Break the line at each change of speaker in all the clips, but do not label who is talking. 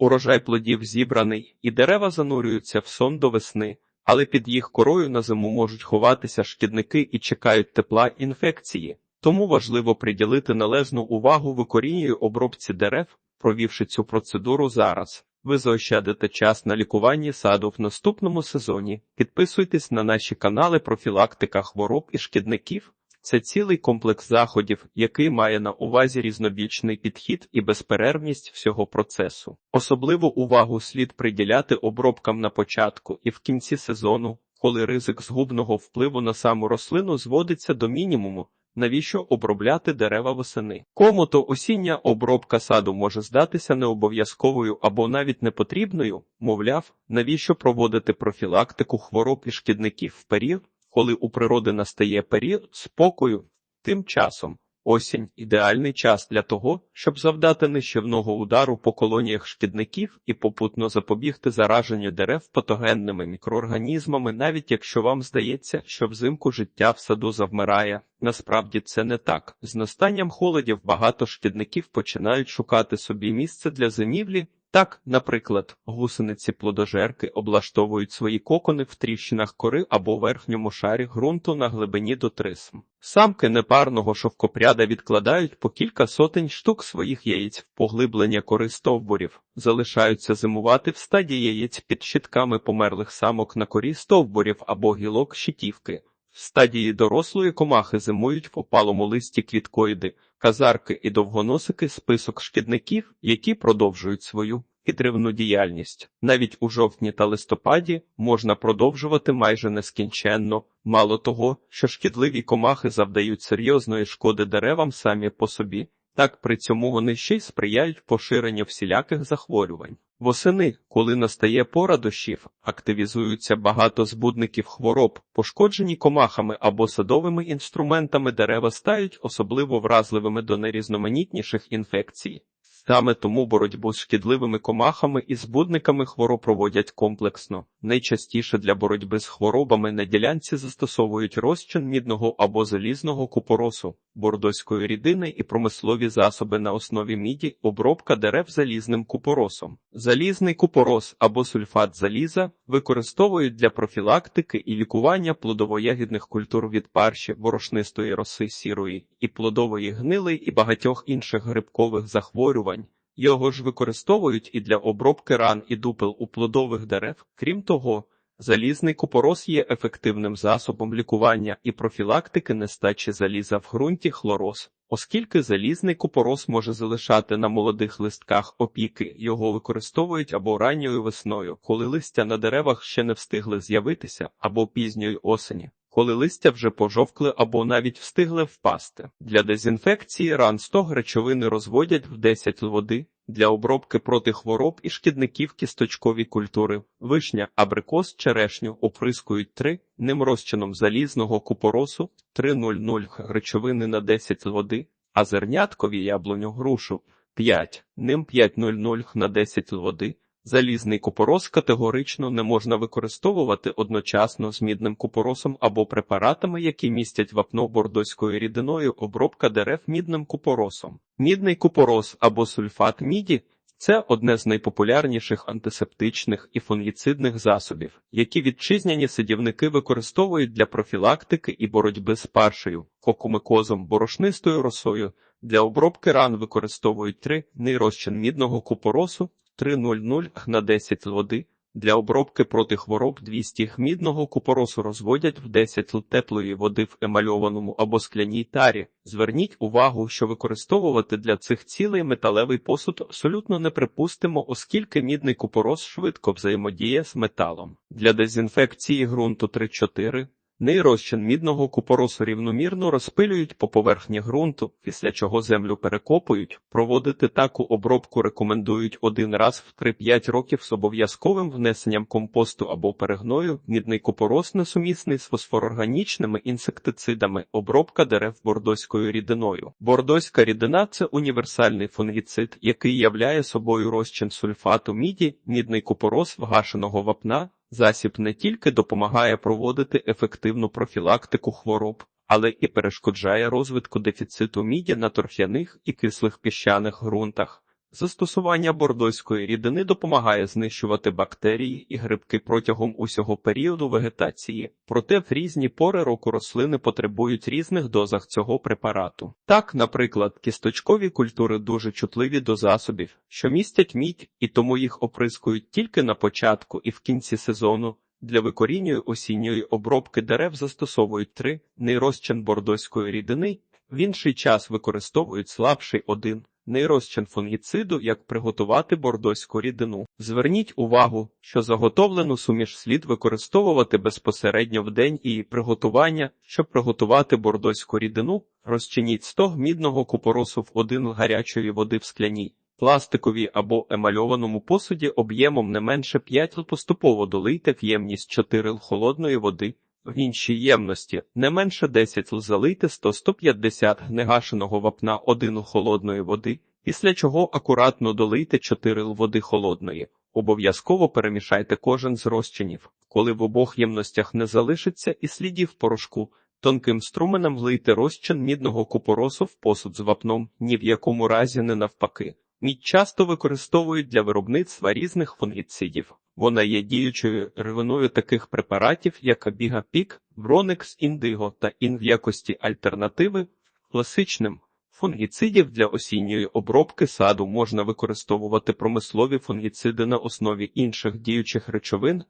Урожай плодів зібраний, і дерева занурюються в сон до весни, але під їх корою на зиму можуть ховатися шкідники і чекають тепла інфекції. Тому важливо приділити належну увагу викорінній обробці дерев, провівши цю процедуру зараз. Ви заощадите час на лікуванні саду в наступному сезоні. Підписуйтесь на наші канали профілактика хвороб і шкідників. Це цілий комплекс заходів, який має на увазі різнобічний підхід і безперервність всього процесу. Особливу увагу слід приділяти обробкам на початку і в кінці сезону, коли ризик згубного впливу на саму рослину зводиться до мінімуму. Навіщо обробляти дерева восени? Кому то осіння обробка саду може здатися необов'язковою або навіть непотрібною, мовляв, навіщо проводити профілактику хвороб і шкідників в період, коли у природи настає період спокою. Тим часом осінь ідеальний час для того, щоб завдати нищівного удару по колоніях шкідників і попутно запобігти зараженню дерев патогенними мікроорганізмами, навіть якщо вам здається, що взимку життя в саду завмирає. Насправді це не так. З настанням холодів багато шкідників починають шукати собі місце для зимівлі. Так, наприклад, гусениці плодожерки облаштовують свої кокони в тріщинах кори або верхньому шарі ґрунту на глибині до трисм. Самки непарного шовкопряда відкладають по кілька сотень штук своїх яєць в поглиблення кори стовбурів, залишаються зимувати в стаді яєць під щитками померлих самок на корі стовбурів або гілок щитівки. Стадії дорослої комахи зимують в опалому листі квіткоїди, казарки і довгоносики список шкідників, які продовжують свою підривну діяльність. Навіть у жовтні та листопаді можна продовжувати майже нескінченно. Мало того, що шкідливі комахи завдають серйозної шкоди деревам самі по собі, так при цьому вони ще й сприяють поширенню всіляких захворювань. Восени, коли настає пора дощів, активізуються багато збудників хвороб, пошкоджені комахами або садовими інструментами дерева стають особливо вразливими до найрізноманітніших інфекцій. Саме тому боротьбу з шкідливими комахами і збудниками хвороб проводять комплексно. Найчастіше для боротьби з хворобами на ділянці застосовують розчин мідного або залізного купоросу, бордоської рідини і промислові засоби на основі міді, обробка дерев залізним купоросом. Залізний купорос або сульфат заліза використовують для профілактики і лікування плодово-ягідних культур від парші, ворошнистої роси сірої і плодової гнили і багатьох інших грибкових захворювань. Його ж використовують і для обробки ран і дупел у плодових дерев. Крім того, залізний купорос є ефективним засобом лікування і профілактики нестачі заліза в ґрунті хлороз. Оскільки залізний купорос може залишати на молодих листках опіки, його використовують або ранньою весною, коли листя на деревах ще не встигли з'явитися, або пізньої осені. Коли листя вже пожовкли або навіть встигли впасти. Для дезінфекції ран 100 речовини розводять в 10 води, для обробки проти хвороб і шкідників кісточкові культури, вишня, абрикос, черешню оприскують 3, ним розчином залізного купоросу 3,00 речовини на 10 води, а зерняткові яблуню грушу 5, ним 5,00 на 10 води. Залізний купорос категорично не можна використовувати одночасно з мідним купоросом або препаратами, які містять вапно бордоською рідиною обробка дерев мідним купоросом. Мідний купорос або сульфат міді це одне з найпопулярніших антисептичних і фунгіцидних засобів, які вітчизняні садівники використовують для профілактики і боротьби з паршею, кокумикозом, борошнистою росою. Для обробки ран використовують три розчин мідного купоросу 3,00 на 10 води. Для обробки проти хвороб 200 мідного купоросу розводять в 10 л теплої води в емальованому або скляній тарі. Зверніть увагу, що використовувати для цих цілей металевий посуд абсолютно неприпустимо, оскільки мідний купорос швидко взаємодіє з металом. Для дезінфекції ґрунту 3-4 Нейрозчин мідного купоросу рівномірно розпилюють по поверхні ґрунту, після чого землю перекопують. Проводити таку обробку рекомендують один раз в 3-5 років з обов'язковим внесенням компосту або перегною. Мідний купорос несумісний з фосфорорганічними інсектицидами, обробка дерев бордоською рідиною. Бордоська рідина це універсальний фунгіцид, який являє собою розчин сульфату міді, мідний купорос вгашеного вапна. Засіб не тільки допомагає проводити ефективну профілактику хвороб, але і перешкоджає розвитку дефіциту мідя на торф'яних і кислих піщаних ґрунтах. Застосування бордоської рідини допомагає знищувати бактерії і грибки протягом усього періоду вегетації, проте в різні пори року рослини потребують різних дозах цього препарату. Так, наприклад, кісточкові культури дуже чутливі до засобів, що містять мідь, і тому їх оприскують тільки на початку і в кінці сезону. Для викорінює осінньої обробки дерев застосовують три нейрозчин бордоської рідини, в інший час використовують слабший один нейрозчин фунгіциду, як приготувати бордоську рідину. Зверніть увагу, що заготовлену суміш слід використовувати безпосередньо в день її приготування. Щоб приготувати бордоську рідину, розчиніть 100 мідного купоросу в 1 гарячої води в скляній. Пластиковій або емальованому посуді об'ємом не менше 5 л поступово долийте в ємність 4 л холодної води, в іншій ємності не менше 10 л залийте 100-150 негашеного вапна 1 л холодної води, після чого акуратно долийте 4 л води холодної. Обов'язково перемішайте кожен з розчинів. Коли в обох ємностях не залишиться і слідів порошку, тонким струменем влийте розчин мідного купоросу в посуд з вапном, ні в якому разі не навпаки. Мідь часто використовують для виробництва різних фунгіцидів. Вона є діючою ревиною таких препаратів, як Абігапік, Бронекс Індиго та Ін в якості альтернативи класичним. Фунгіцидів для осінньої обробки саду можна використовувати промислові фунгіциди на основі інших діючих речовин,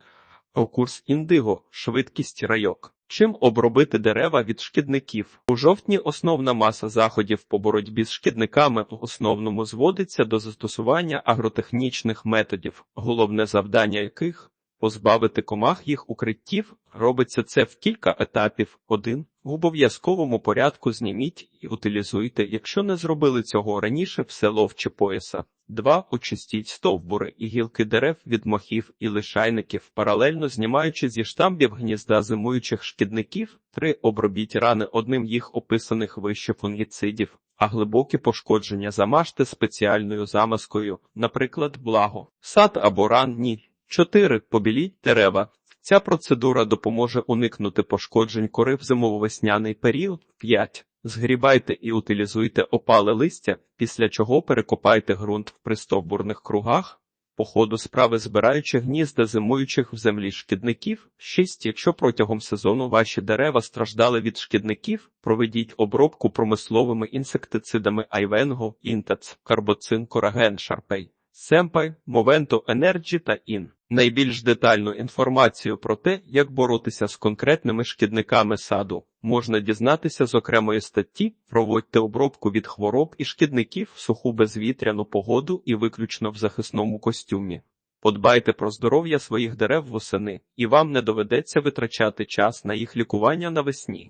а курс індиго, швидкість райок. Чим обробити дерева від шкідників? У жовтні основна маса заходів по боротьбі з шкідниками в основному зводиться до застосування агротехнічних методів, головне завдання яких позбавити комах їх укриттів. Робиться це в кілька етапів. Один в обов'язковому порядку зніміть і утилізуйте, якщо не зробили цього раніше все ловче пояса. 2. Очистіть стовбури і гілки дерев від мохів і лишайників, паралельно знімаючи зі штамбів гнізда зимуючих шкідників. 3. Обробіть рани одним їх описаних вище фунгіцидів, а глибокі пошкодження замажте спеціальною замазкою, наприклад, благо, сад або ран ні. 4. Побіліть дерева. Ця процедура допоможе уникнути пошкоджень кори в зимово-весняний період. 5. Згрібайте і утилізуйте опале листя, після чого перекопайте ґрунт в пристовбурних кругах, по ходу справи збираючи гнізда зимуючих в землі шкідників. 6. Якщо протягом сезону ваші дерева страждали від шкідників, проведіть обробку промисловими інсектицидами Айвенго, Інтац, Карбоцин, Кораген, Шарпей. Семпай, Movento Energy та IN. Найбільш детальну інформацію про те, як боротися з конкретними шкідниками саду, можна дізнатися з окремої статті «Проводьте обробку від хвороб і шкідників в суху безвітряну погоду і виключно в захисному костюмі. Подбайте про здоров'я своїх дерев восени, і вам не доведеться витрачати час на їх лікування навесні.